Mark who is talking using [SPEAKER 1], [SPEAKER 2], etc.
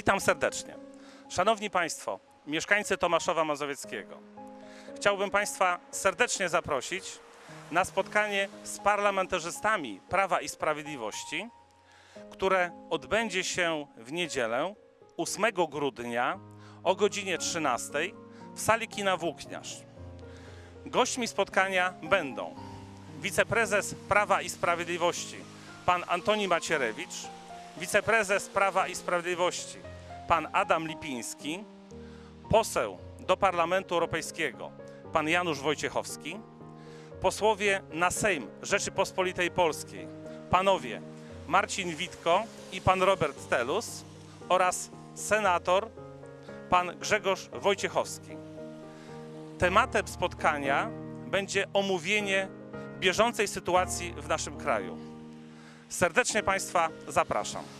[SPEAKER 1] Witam serdecznie. Szanowni Państwo, mieszkańcy Tomaszowa Mazowieckiego. Chciałbym Państwa serdecznie zaprosić na spotkanie z parlamentarzystami Prawa i Sprawiedliwości, które odbędzie się w niedzielę 8 grudnia o godzinie 13 w sali kina Włókniarz. Gośćmi spotkania będą wiceprezes Prawa i Sprawiedliwości pan Antoni Macierewicz, wiceprezes Prawa i Sprawiedliwości pan Adam Lipiński, poseł do Parlamentu Europejskiego pan Janusz Wojciechowski, posłowie na Sejm Rzeczypospolitej Polskiej panowie Marcin Witko i pan Robert Telus oraz senator pan Grzegorz Wojciechowski. Tematem spotkania będzie omówienie bieżącej sytuacji w naszym kraju. Serdecznie Państwa zapraszam.